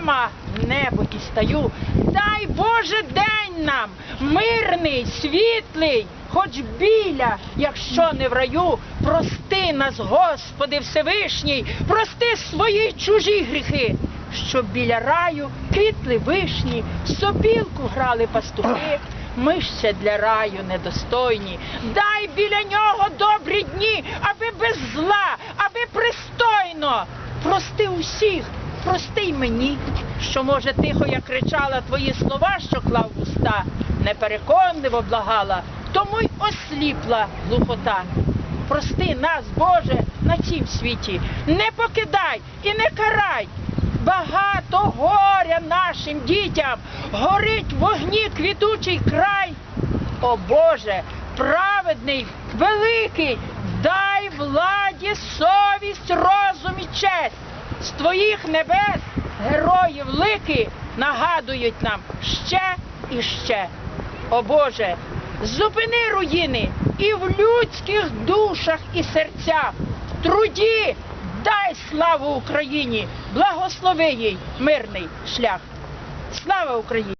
очима в небо дістаю. Дай Боже день нам, мирний, світлий, хоч біля, якщо не в раю, прости нас, Господи Всевишній, прости свої чужі гріхи, щоб біля раю квітли вишні, в сопілку грали пастухи. Ми ще для раю недостойні. Дай біля нього добрі дні, аби без зла, аби пристойно. Прости усіх, прости й мені, що, може, тихо я кричала твої слова, що клав уста, непереконливо благала, тому й осліпла глухота. Прости нас, Боже, на цім світі, не покидай і не карай. Багато горя нашим дітям, горить вогні квітучий край. О Боже, праведний, великий, дай владі совість, розум і честь. З твоїх небес героїв лики нагадують нам ще і ще. О Боже, зупини руїни і в людських душах і серцях, труді дай славу Україні, благослови їй мирний шлях. Слава Україні!